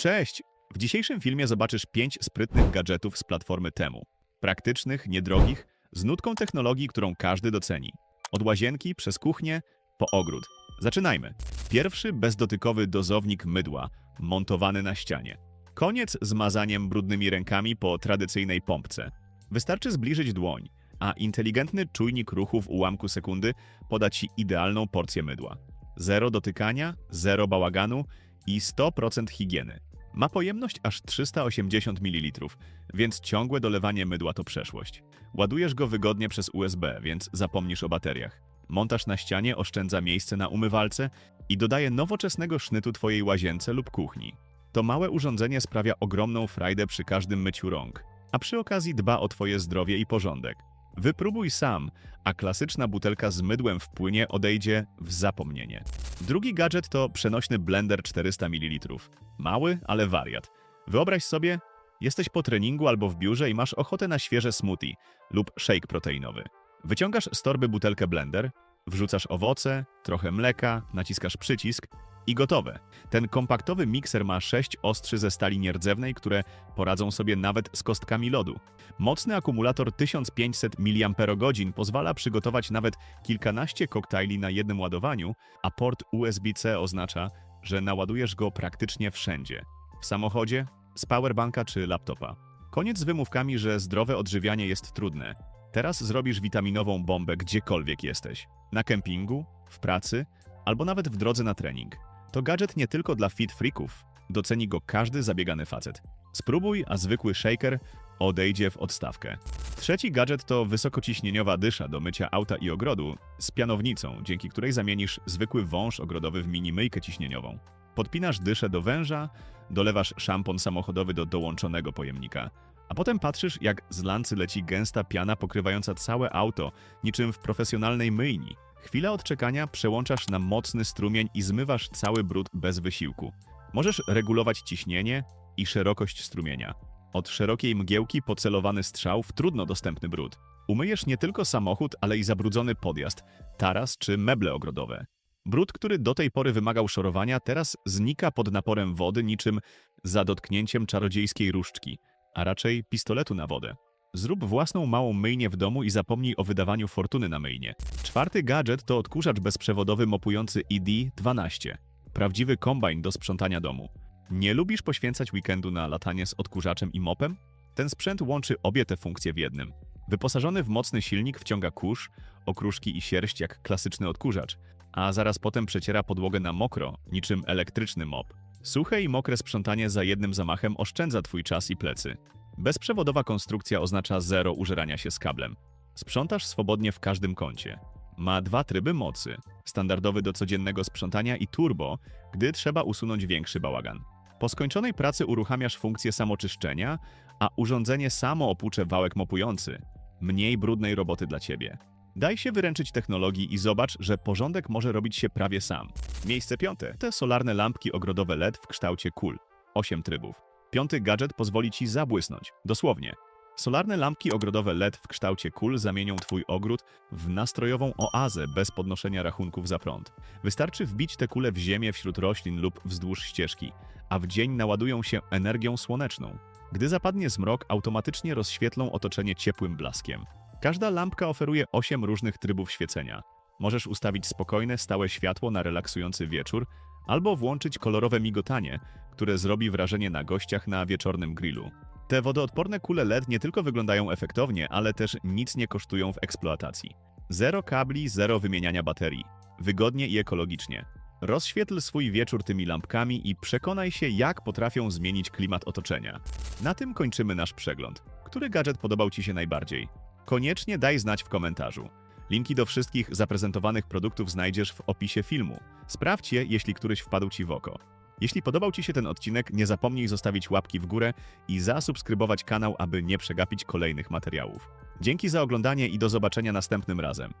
Cześć! W dzisiejszym filmie zobaczysz 5 sprytnych gadżetów z platformy Temu. Praktycznych, niedrogich, z nutką technologii, którą każdy doceni. Od łazienki przez kuchnię po ogród. Zaczynajmy. Pierwszy bezdotykowy dozownik mydła, montowany na ścianie. Koniec z mazaniem brudnymi rękami po tradycyjnej pompce. Wystarczy zbliżyć dłoń, a inteligentny czujnik ruchu w ułamku sekundy poda Ci idealną porcję mydła. Zero dotykania, zero bałaganu i 100% higieny. Ma pojemność aż 380 ml, więc ciągłe dolewanie mydła to przeszłość. Ładujesz go wygodnie przez USB, więc zapomnisz o bateriach. Montaż na ścianie oszczędza miejsce na umywalce i dodaje nowoczesnego sznytu Twojej łazience lub kuchni. To małe urządzenie sprawia ogromną frajdę przy każdym myciu rąk, a przy okazji dba o Twoje zdrowie i porządek. Wypróbuj sam, a klasyczna butelka z mydłem w płynie odejdzie w zapomnienie. Drugi gadżet to przenośny blender 400 ml. Mały, ale wariat. Wyobraź sobie, jesteś po treningu albo w biurze i masz ochotę na świeże smoothie lub shake proteinowy. Wyciągasz z torby butelkę blender, wrzucasz owoce, trochę mleka, naciskasz przycisk i gotowe. Ten kompaktowy mikser ma 6 ostrzy ze stali nierdzewnej, które poradzą sobie nawet z kostkami lodu. Mocny akumulator 1500 mAh pozwala przygotować nawet kilkanaście koktajli na jednym ładowaniu, a port USB-C oznacza, że naładujesz go praktycznie wszędzie. W samochodzie, z powerbanka czy laptopa. Koniec z wymówkami, że zdrowe odżywianie jest trudne. Teraz zrobisz witaminową bombę gdziekolwiek jesteś. Na kempingu, w pracy albo nawet w drodze na trening. To gadżet nie tylko dla fit freaków. Doceni go każdy zabiegany facet. Spróbuj, a zwykły shaker odejdzie w odstawkę. Trzeci gadżet to wysokociśnieniowa dysza do mycia auta i ogrodu z pianownicą, dzięki której zamienisz zwykły wąż ogrodowy w mini myjkę ciśnieniową. Podpinasz dyszę do węża, dolewasz szampon samochodowy do dołączonego pojemnika, a potem patrzysz, jak z lancy leci gęsta piana pokrywająca całe auto, niczym w profesjonalnej myjni. Chwilę odczekania przełączasz na mocny strumień i zmywasz cały brud bez wysiłku. Możesz regulować ciśnienie i szerokość strumienia. Od szerokiej mgiełki po celowany strzał w trudno dostępny brud. Umyjesz nie tylko samochód, ale i zabrudzony podjazd, taras czy meble ogrodowe. Brud, który do tej pory wymagał szorowania, teraz znika pod naporem wody niczym za dotknięciem czarodziejskiej różdżki, a raczej pistoletu na wodę. Zrób własną małą myjnię w domu i zapomnij o wydawaniu fortuny na myjnie. Czwarty gadżet to odkurzacz bezprzewodowy mopujący ED12. Prawdziwy kombajn do sprzątania domu. Nie lubisz poświęcać weekendu na latanie z odkurzaczem i mopem? Ten sprzęt łączy obie te funkcje w jednym. Wyposażony w mocny silnik wciąga kurz, okruszki i sierść jak klasyczny odkurzacz, a zaraz potem przeciera podłogę na mokro, niczym elektryczny mop. Suche i mokre sprzątanie za jednym zamachem oszczędza Twój czas i plecy. Bezprzewodowa konstrukcja oznacza zero użerania się z kablem. Sprzątasz swobodnie w każdym kącie. Ma dwa tryby mocy. Standardowy do codziennego sprzątania i turbo, gdy trzeba usunąć większy bałagan. Po skończonej pracy uruchamiasz funkcję samoczyszczenia, a urządzenie samo opłucze wałek mopujący. Mniej brudnej roboty dla Ciebie. Daj się wyręczyć technologii i zobacz, że porządek może robić się prawie sam. Miejsce piąte. Te solarne lampki ogrodowe LED w kształcie kul. 8 trybów. Piąty gadżet pozwoli Ci zabłysnąć. Dosłownie. Solarne lampki ogrodowe LED w kształcie kul zamienią Twój ogród w nastrojową oazę bez podnoszenia rachunków za prąd. Wystarczy wbić te kule w ziemię wśród roślin lub wzdłuż ścieżki, a w dzień naładują się energią słoneczną. Gdy zapadnie zmrok, automatycznie rozświetlą otoczenie ciepłym blaskiem. Każda lampka oferuje 8 różnych trybów świecenia. Możesz ustawić spokojne, stałe światło na relaksujący wieczór, albo włączyć kolorowe migotanie, które zrobi wrażenie na gościach na wieczornym grillu. Te wodoodporne kule LED nie tylko wyglądają efektownie, ale też nic nie kosztują w eksploatacji. Zero kabli, zero wymieniania baterii. Wygodnie i ekologicznie. Rozświetl swój wieczór tymi lampkami i przekonaj się, jak potrafią zmienić klimat otoczenia. Na tym kończymy nasz przegląd. Który gadżet podobał Ci się najbardziej? Koniecznie daj znać w komentarzu. Linki do wszystkich zaprezentowanych produktów znajdziesz w opisie filmu. Sprawdź je, jeśli któryś wpadł Ci w oko. Jeśli podobał Ci się ten odcinek, nie zapomnij zostawić łapki w górę i zasubskrybować kanał, aby nie przegapić kolejnych materiałów. Dzięki za oglądanie i do zobaczenia następnym razem.